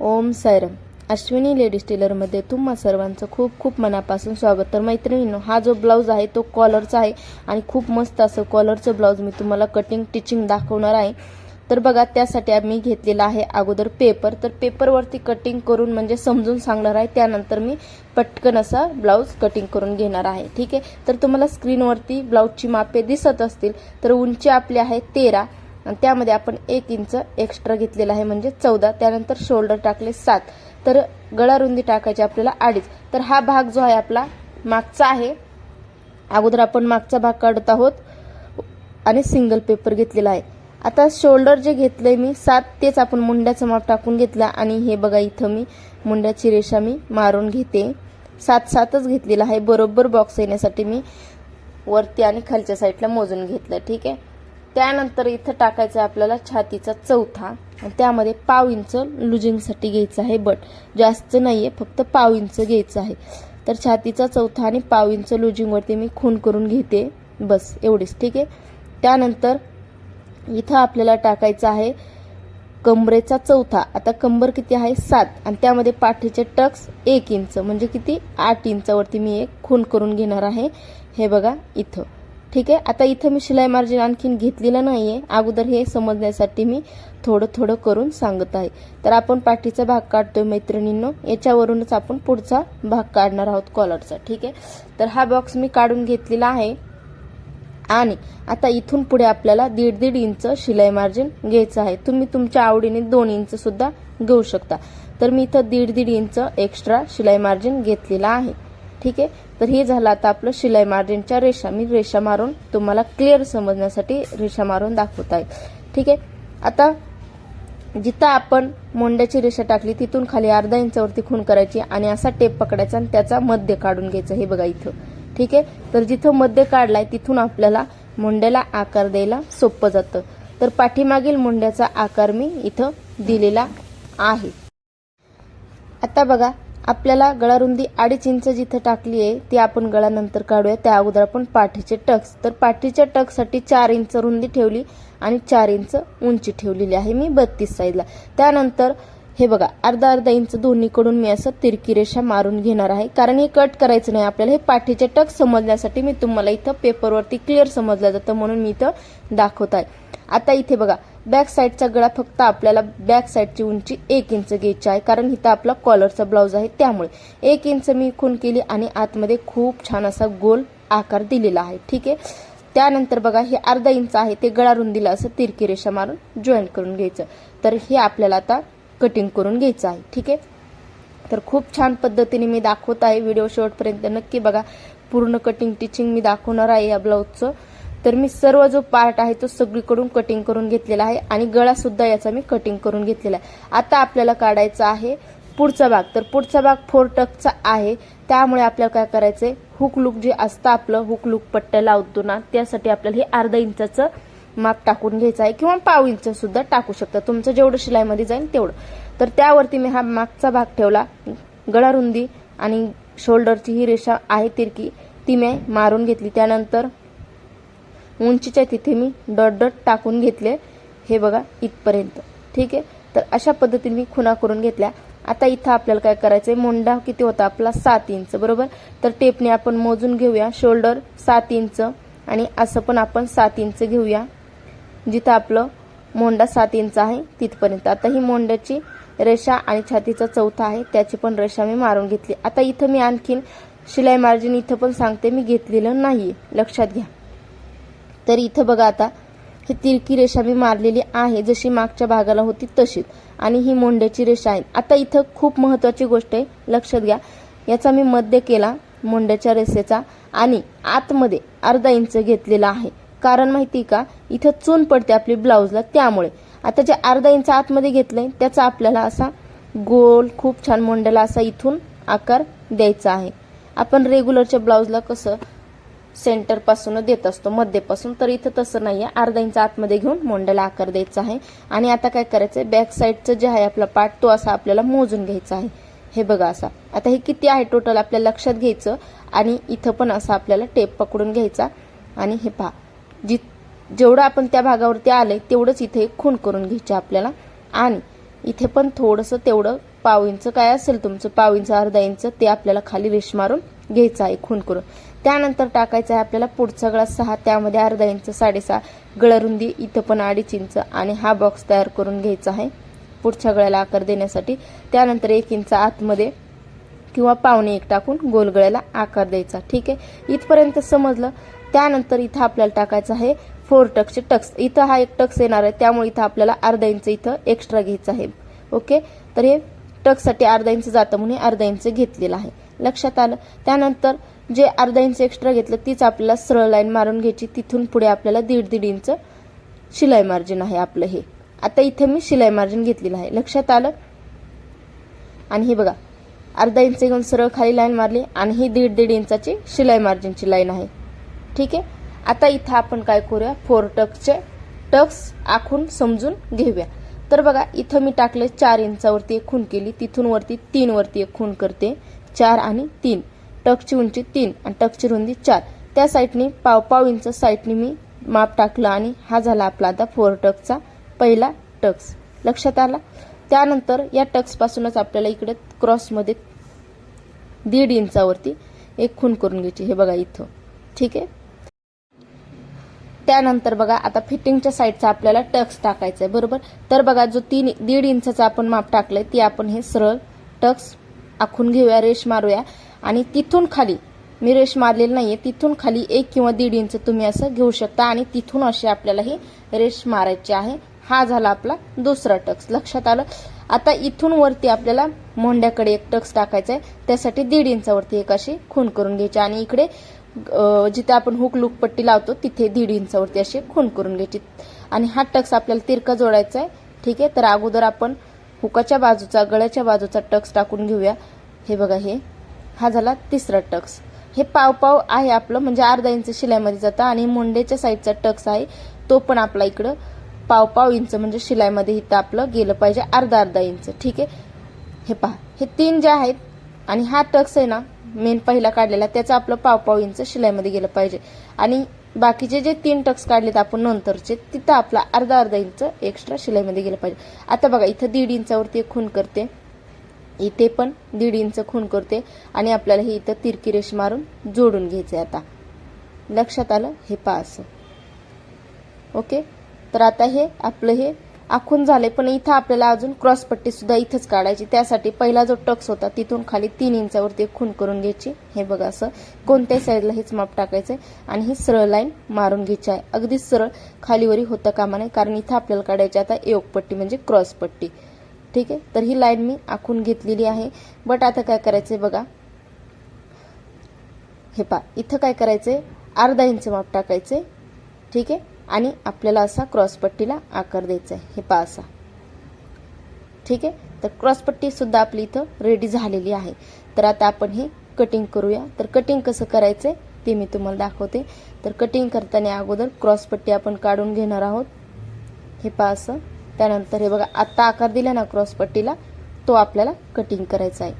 ओम सायरम Ashwini ladies टेलरमध्ये तुम्हा सर्वांचं खूप खूप मनापासून स्वागत. तर मैत्रिणींनो हा जो ब्लाऊज आहे तो कॉलरचा आहे आणि खूप मस्त असं कॉलरचं ब्लाऊज मी तुम्हाला कटिंग टिचिंग दाखवणार आहे. तर बघा त्यासाठी आम्ही घेतलेला आहे अगोदर पेपर तर पेपरवरती कटिंग करून म्हणजे समजून सांगणार आहे. त्यानंतर मी पटकन असा ब्लाऊज कटिंग करून घेणार आहे. ठीक आहे? तर तुम्हाला स्क्रीनवरती ब्लाऊजची मापे दिसत असतील तर उंची आपली आहे तेरा. आणि त्यामध्ये आपण एक इंच एक्स्ट्रा घेतलेला आहे म्हणजे चौदा. त्यानंतर शोल्डर टाकले सात. तर गळा रुंदी टाकायची आपल्याला अडीच. तर हा भाग जो आहे आपला मागचा आहे. अगोदर आपण मागचा भाग काढत आहोत आणि सिंगल पेपर घेतलेला आहे. आता शोल्डर जे घेतलंय मी सात तेच आपण मुंड्याचं माप टाकून घेतलं आणि हे बघा इथं मी मुंड्याची रेषा मी मारून घेते. सात सातच घेतलेला आहे. बरोबर बॉक्स येण्यासाठी मी वरती आणि खालच्या साईडला मोजून घेतलं. ठीक आहे? त्यानंतर इथं टाकायचं आहे आपल्याला छातीचा चौथा. त्यामध्ये पाव इंच लुजिंगसाठी घ्यायचं आहे बट. जास्त नाही आहे फक्त पाव इंच घ्यायचं आहे. तर छातीचा चौथा आणि पाव इंच लुजिंगवरती मी खून करून घेते. बस एवढीच ठीक आहे? त्यानंतर इथं आपल्याला टाकायचं आहे कंबरेचा चौथा. आता कंबर किती आहे? सात. आणि त्यामध्ये पाठीचे टक्स एक इंच म्हणजे किती? आठ इंचावरती मी एक खून करून घेणार आहे. हे बघा इथं. ठीक आहे. आता इथं मी शिलाई मार्जिन आणखीन घेतलेलं नाही आहे अगोदर हे समजण्यासाठी मी थोडं थोडं करून सांगत आहे. तर आपण पाठीचा भाग काढतोय मैत्रिणींनो. याच्यावरूनच आपण पुढचा भाग काढणार आहोत कॉलरचा ठीक आहे. तर हा बॉक्स मी काढून घेतलेला आहे. आणि आता इथून पुढे आपल्याला दीड दीड इंच शिलाई मार्जिन घ्यायचं आहे. तुम्ही तुमच्या आवडीने दोन इंच सुद्धा घेऊ शकता. तर मी इथं दीड दीड इंच एक्स्ट्रा शिलाई मार्जिन घेतलेला आहे. ठीक आहे? तर हे झालं आता आपलं शिलाई मार्जिनच्या रेषा. मी रेषा मारून तुम्हाला क्लिअर समजण्यासाठी रेषा मारून दाखवत आहे. ठीक आहे? आता जिथं आपण मोंड्याची रेषा टाकली तिथून खाली अर्धा इंचावरती खून करायची आणि असा टेप पकडायचा आणि त्याचा मध्य काढून घ्यायचा हे बघा इथं. ठीक आहे? तर जिथं मध्य काढलाय तिथून आपल्याला मुंड्याला आकार द्यायला सोपं जातं. तर पाठीमागील मुंड्याचा आकार मी इथं दिलेला आहे. आता बघा आपल्याला गळारुंदी अडीच इंच जिथं टाकली आहे ती आपण गळानंतर काढूया. त्या अगोदर आपण पाठीचे टक्स. तर पाठीच्या टक्ससाठी चार इंच रुंदी ठेवली आणि चार इंच उंची ठेवलेली आहे मी बत्तीस साईजला त्यानंतर हे बघा अर्धा अर्धा इंच दोन्हीकडून मी असं तिरकी रेषा मारून घेणार आहे. कारण हे कट करायचं नाही आपल्याला. हे पाठीचे टक समजण्यासाठी मी तुम्हाला इथं पेपरवरती क्लिअर समजलं जातं म्हणून मी इथं दाखवत आहे. आता इथे बघा बॅक साईडचा गळा फक्त आपल्याला बॅक साईडची उंची एक इंच घ्यायची आहे कारण इथं आपला कॉलरचा ब्लाऊज आहे त्यामुळे. एक इंच मी खून केली आणि आतमध्ये खूप छान असा गोल आकार दिलेला आहे ठीक आहे? त्यानंतर बघा हे अर्धा इंच आहे ते गळा रुंदीला असं तिरकी रेषा मारून जॉईन करून घ्यायचं. तर हे आपल्याला आता कटिंग करून घ्यायचं आहे ठीक आहे? तर खूप छान पद्धतीने मी दाखवत आहे व्हिडिओ शेवटपर्यंत नक्की बघा. पूर्ण कटिंग टिचिंग मी दाखवणार आहे या ब्लाऊजचं तर मी सर्व जो पार्ट आहे तो सगळीकडून कटिंग करून घेतलेला आहे आणि गळा सुद्धा याचा मी कटिंग करून घेतलेला आहे. आता आपल्याला काढायचा आहे पुढचा भाग. तर पुढचा भाग फोर टकचा आहे. त्यामुळे आपल्याला काय करायचंय? हुक लुक जे असतं आपलं हुक लुक पट्ट्या लावतो ना त्यासाठी आपल्याला हे अर्धा इंचाचं माप टाकून घ्यायचं आहे किंवा पाव इंच सुद्धा टाकू शकता. तुमचं जेवढं शिलाईमध्ये जाईल तेवढं. तर त्यावरती मी हा मागचा भाग ठेवला. गळा रुंदी आणि शोल्डरची ही रेषा आहे तिरकी. ती मी मारून घेतली. त्यानंतर उंचीच्या तिथे मी डॉट डॉट टाकून घेतले. हे बघा इथपर्यंत. ठीक आहे? तर अशा पद्धतीने मी खुणा करून घेतल्या. आता इथं आपल्याला काय करायचंय? मोंडा किती होता? आपला सात इंच बरोबर? तर टेपने आपण मोजून घेऊया. शोल्डर सात इंच आणि असं पण आपण सात इंच घेऊया. जिथं आपलं मोंडा सात इंच आहे तिथपर्यंत. आता ही मोंड्याची रेषा आणि छातीचा चौथा आहे त्याची पण रेषा मी मारून घेतली. आता इथं मी आणखीन शिलाई मार्जिन इथं पण सांगते मी घेतलेलं नाही लक्षात घ्या. तर इथं बघा आता ही तिरकी रेषा मी मारलेली आहे. जशी मागच्या भागाला होती तशीच. आणि ही मोंड्याची रेषा आहे. आता इथं खूप महत्वाची गोष्ट आहे. लक्षात घ्या. याचा मी मध्य केला मोंड्याच्या रेषेचा आणि आतमध्ये अर्धा इंच घेतलेला आहे. कारण माहिती का? इथं चून पडते आपली ब्लाऊजला त्यामुळे. आता जे अर्धा इंच आतमध्ये घेतलंय त्याचा आपल्याला असा गोल खूप छान मोंड्याला असा इथून आकार द्यायचा आहे. आपण रेग्युलरच्या ब्लाऊजला कसं सेंटरपासून देत असतो. मध्यपासून तर इथं तसं नाही आहे अर्धा इंच आतमध्ये घेऊन मोंड्याला आकार द्यायचा आहे. आणि आता काय करायचं आहे बॅक साईडचं जे आहे आपला पार्ट तो असा आपल्याला मोजून घ्यायचा आहे. हे बघा असा. आता हे किती आहे टोटल आपल्याला लक्षात घ्यायचं. आणि इथं पण असं आपल्याला टेप पकडून घ्यायचा. आणि हे पहा. जि जेवढं आपण त्या भागावरती आलंय तेवढंच इथे खून खूण करून घ्यायचं आपल्याला. आणि इथे पण थोडंसं तेवढं पाव इंच काय असेल तुमचं पाव इंच अर्धा इंच ते आपल्याला खाली रेश मारून घ्यायचं आहे खून करून. त्यानंतर टाकायचं आहे आपल्याला पुढचा गळा सहा त्यामध्ये अर्धा इंच साडेसहा गळरुंदी इथं पण अडीच इंच आणि हा बॉक्स तयार करून घ्यायचा आहे पुढच्या गळ्याला आकार देण्यासाठी. त्यानंतर एक इंच आतमध्ये किंवा पावणे एक टाकून गोल गळ्याला आकार द्यायचा. ठीक आहे? इथपर्यंत समजलं? त्यानंतर इथं आपल्याला टाकायचं आहे फोर टक्सचे टक्स इथं हा एक टक्स येणार आहे त्यामुळे इथं आपल्याला अर्धा इंच इथं एक्स्ट्रा घ्यायचं आहे. ओके? तर हे टकसाठी अर्धा इंच जातं म्हणून अर्धा इंच घेतलेलं आहे. लक्षात आलं? त्यानंतर जे अर्धा इंच एक्स्ट्रा घेतलं तीच आपल्याला सरळ लाईन मारून घ्यायची. तिथून पुढे आपल्याला दीड दीड इंच शिलाई मार्जिन आहे आपलं हे. आता इथे मी शिलाई मार्जिन घेतलेलं आहे. लक्षात आलं? आणि हे बघा अर्धा इंच घेऊन सरळ खाली लाईन मारली आणि ही दीड दीड इंचाची शिलाई मार्जिनची लाईन आहे. ठीक आहे? आता इथं आपण काय करूया? फोर टक्सचे टक्स आखून समजून घेऊया. तर बघा इथं मी टाकले चार इंचावरती एक खून केली. तिथून वरती तीन वरती एक खून करते. चार आणि तीन. टकची उंची तीन आणि टकची रुंदी चार. त्या साईडनी पाव पाव इंच साईडनी मी माप टाकलं आणि हा झाला आपला आता फोर टकचा पहिला टक्स. लक्षात आला? त्यानंतर या टक्सपासूनच आपल्याला इकडे क्रॉसमध्ये दीड इंचावरती एक खून करून घ्यायची. हे बघा इथं. ठीक आहे? त्यानंतर बघा आता फिटिंगच्या साईडचा आपल्याला टक्स टाकायचा आहे बरोबर? तर बघा जो तीन दीड इंचाचा आपण माप टाकलंय ती आपण हे सरळ टक्स आखून घेऊया रेश मारूया. आणि तिथून खाली मी रेश मारलेली नाहीये तिथून खाली एक किंवा दीड इंच तुम्ही असं घेऊ शकता. आणि तिथून अशी आपल्याला ही रेश मारायची आहे. हा झाला आपला दुसरा टक्स लक्षात आलं? आता इथून वरती आपल्याला मोंड्याकडे एक टक्स टाकायचा आहे त्यासाठी दीड इंचावरती एक अशी खून करून घ्यायची. आणि इकडे जिथे आपण हुक लूक पट्टी लावतो तिथे दीड इंचावरती असे खून करून घ्यायची. आणि हा टक्स आपल्याला तिरका जोडायचा आहे. ठीक आहे? तर अगोदर आपण हुकाच्या बाजूचा गळ्याच्या बाजूचा टक्स टाकून घेऊया. हे बघा हे हा झाला तिसरा टक्स. हे पाव पाव आहे आपलं म्हणजे अर्धा इंच शिलाईमध्ये जातं आणि मुंडेच्या साईडचा टक्स आहे तो पण आपला इकडं पाव पाव इंच म्हणजे शिलाईमध्ये इथं आपलं गेलं पाहिजे अर्धा अर्धा इंच. ठीक आहे? हे पहा हे तीन जे आहेत आणि हा टक्स आहे ना मेन पहिला काढलेला त्याचं आपलं पाव पाव इंच शिलाईमध्ये गेलं पाहिजे. आणि बाकीचे जे तीन टक्स काढलेत आपण नंतरचे तिथं आपला अर्धा अर्धा इंच एक्स्ट्रा शिलाईमध्ये गेलं पाहिजे. आता बघा इथं दीड इंचावरती एक खून करते. इथे पण दीड इंच खून करते आणि आपल्याला हे इथं तिरकी रेष मारून जोडून घ्यायचे आता. लक्षात आलं? हे पहा असं. ओके? तर आता हे आपलं हे आखून झाले पण इथं आपल्याला अजून क्रॉस पट्टी सुद्धा इथंच काढायची. त्यासाठी पहिला जो टक्स होता तिथून खाली तीन इंचावरती खून करून घ्यायची. हे बघा असं. कोणत्याही साईडला हेच माप टाकायचंय आणि ही सरळ लाईन मारून घ्यायची आहे. अगदी सरळ खालीवरी होता कामा नाही कारण इथं आपल्याला काढायची आता योग पट्टी म्हणजे क्रॉस पट्टी. ठीक आहे? तर ही लाईन मी आखून घेतलेली आहे. बट आता काय करायचंय बघा. हे पा इथं काय करायचंय? अर्धा इंच माप टाकायचंय. ठीक आहे? आणि आपल्याला असा क्रॉसपट्टीला आकार द्यायचा आहे. हे पा असा. ठीक आहे? तर क्रॉसपट्टीसुद्धा आपली इथं रेडी झालेली आहे. तर आता आपण हे कटिंग करूया. तर कटिंग कसं करायचं ते मी तुम्हाला दाखवते. तर कटिंग करताना अगोदर क्रॉसपट्टी आपण काढून घेणार आहोत. हे पा असं. त्यानंतर हे बघा आत्ता आकार दिला ना क्रॉसपट्टीला तो आपल्याला कटिंग करायचा आहे.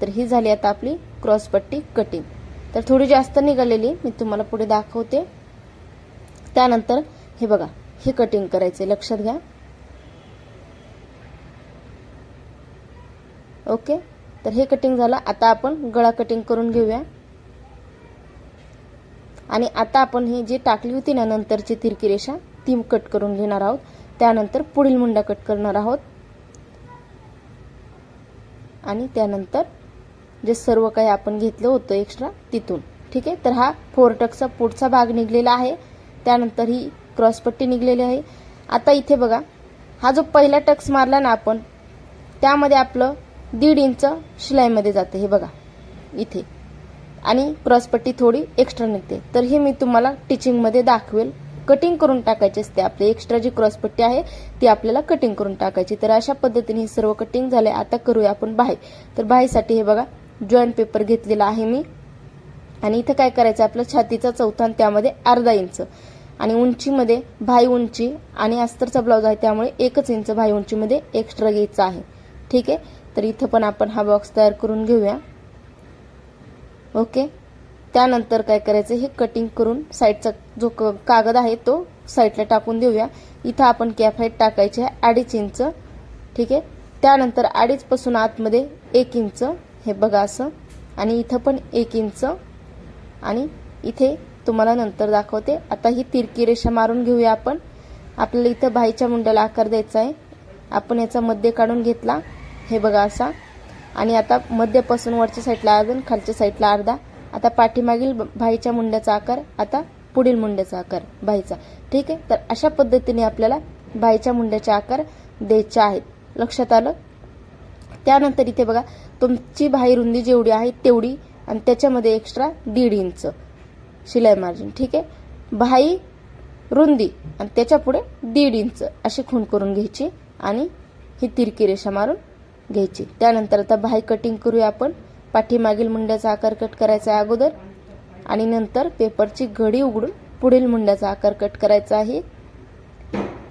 तर ही झाली आता आपली क्रॉसपट्टी कटिंग तर थोडी जास्त निघालेली मी तुम्हाला पुढे दाखवते. त्यानंतर हे बघा हे कटिंग करायचे लक्षात घ्या. ओके? तर हे कटिंग झालं. आता आपण गळा कटिंग करून घेऊया. आणि आता आपण ही जी टाकली होती ना नंतरची तिरकी रेषा ती कट करून घेणार आहोत. त्यानंतर पुढील मुंडा कट करणार आहोत. आणि त्यानंतर जे सर्व काही आपण घेतलं होतं एक्स्ट्रा तिथून. ठीक आहे? तर हा फोर पुढचा भाग निघलेला आहे. त्यानंतर ही क्रॉसपट्टी निघलेली आहे. आता इथे बघा हा जो पहिला टक्स मारला ना आपण त्यामध्ये आपलं दीड इंच शिलाईमध्ये जाते हे बघा इथे. आणि क्रॉसपट्टी थोडी एक्स्ट्रा निघते. तर हे मी तुम्हाला टिचिंगमध्ये दाखवेल. कटिंग करून टाकायची असते आपली. एक्स्ट्रा जी क्रॉसपट्टी आहे ती आपल्याला कटिंग करून टाकायची. तर अशा पद्धतीने हे सर्व कटिंग झाले. आता करूया आपण बाहे तर बाहेसाठी हे बघा जॉईंट पेपर घेतलेला आहे मी. आणि इथं काय करायचं? आपलं छातीचा चौथा आणि त्यामध्ये अर्धा इंच. आणि उंचीमध्ये भाई उंची आणि अस्तरचा ब्लाऊज आहे त्यामुळे एकच इंच भाई उंचीमध्ये एक्स्ट्रा घ्यायचा आहे. ठीक आहे? तर इथं पण आपण हा बॉक्स तयार करून घेऊया. ओके? त्यानंतर काय करायचं हे कटिंग करून साईडचा जो क कागद आहे तो साईडला टाकून देऊया. इथं आपण कॅफाईट टाकायचे आहे अडीच इंच ठीक आहे? त्यानंतर अडीचपासून आतमध्ये एक इंच हे बघा असं. आणि इथं पण एक इंच आणि इथे तुम्हाला नंतर दाखवते. आता ही तिरकी रेषा मारून घेऊया आपण. आपल्याला इथं भाईच्या मुंड्याला आकार द्यायचा आहे. आपण याचा मध्य काढून घेतला. हे बघा असा. आणि आता मध्यपासून वरच्या साईडला अर्धा खालच्या साईडला अर्धा. आता पाठीमागील ब- भाईच्या मुंड्याचा आकार आता पुढील मुंड्याचा आकार भाईचा ठीक आहे? तर अशा पद्धतीने आपल्याला भाईच्या मुंड्याचे आकार द्यायचे आहेत. लक्षात आलं? त्यानंतर इथे बघा तुमची भाई रुंदी जेवढी आहे तेवढी. आणि त्याच्यामध्ये एक्स्ट्रा दीड इंच. शिलाई मार्जिन ठीक आहे? भाई रुंदी आणि त्याच्या पुढे दीड इंच अशी खूण करून घ्यायची आणि ही तिरकी रेषा मारून घ्यायची. त्यानंतर आता भाई कटिंग करूया आपण. पाठीमागील मुंड्याचा आकार कट करायचा आहे अगोदर आणि नंतर पेपरची घडी उघडून पुढील मुंड्याचा आकार कट करायचा आहे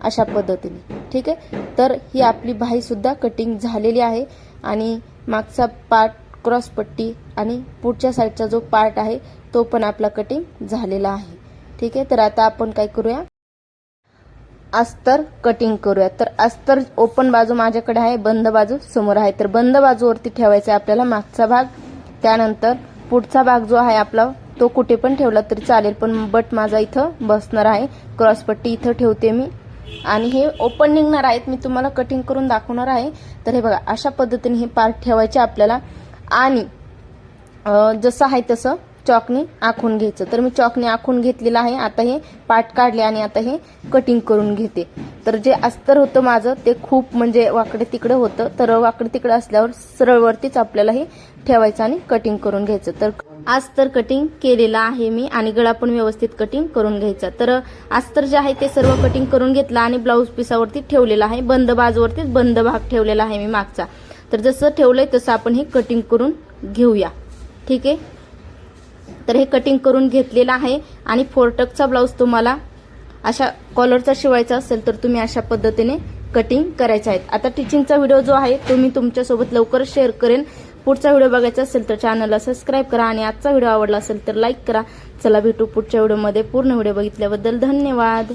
अशा पद्धतीने ठीक आहे? तर ही आपली भाई सुद्धा कटिंग झालेली आहे आणि मागचा पार्ट क्रॉस पट्टी आणि पुढच्या साईडचा जो पार्ट आहे तो पण आपला कटिंग झालेला आहे. ठीक आहे? तर आता आपण काय करूया? अस्तर कटिंग करूया. तर अस्तर ओपन बाजू माझ्याकडे आहे बंद बाजू समोर आहे. तर बंद बाजूवरती ठेवायचा आहे आपल्याला मागचा भाग. त्यानंतर पुढचा भाग जो आहे आपला तो कुठे पण ठेवला तरी चालेल पण बट माझा इथं बसणार आहे. क्रॉसपट्टी इथं ठेवते मी. आणि हे ओपन निघणार आहेत. मी तुम्हाला कटिंग करून दाखवणार आहे. तर हे बघा अशा पद्धतीने हे पार्ट ठेवायचे आपल्याला. आणि जसं आहे तसं चॉकने आखून घ्यायचं. तर मी चॉकने आखून घेतलेलं आहे. आता हे पाट काढले आणि आता हे कटिंग करून घेते. तर जे अस्तर होतं माझं ते खूप म्हणजे वाकडे तिकडे होतं. तर वाकडे तिकडे असल्यावर सरळवरतीच आपल्याला हे ठेवायचं आणि कटिंग करून घ्यायचं. तर अस्तर कटिंग केलेलं आहे मी आणि गळा पण व्यवस्थित कटिंग करून घ्यायचा. तर अस्तर जे आहे ते सर्व कटिंग करून घेतलं आणि ब्लाऊज पिसावरती ठेवलेलं आहे. बंद बाजूवरतीच बंद भाग ठेवलेला आहे मी मागचा. तर जसं ठेवलं आहे तसं आपण हे कटिंग करून घेऊया. ठीक आहे? तर हे कटिंग करून घेतलेलं आहे आणि फोरटकचा ब्लाऊज तुम्हाला अशा कॉलरचा शिवायचा असेल तर तुम्ही अशा पद्धतीने कटिंग करायचं आहे आता टिचिंगचा व्हिडिओ जो आहे तो मी तुमच्यासोबत लवकर शेअर करेन. पुढचा व्हिडिओ बघायचा असेल तर चॅनलला सबस्क्राईब करा आणि आजचा व्हिडिओ आवडला असेल तर लाईक करा. चला भेटू पुढच्या व्हिडिओमध्ये पूर्ण व्हिडिओ बघितल्याबद्दल धन्यवाद.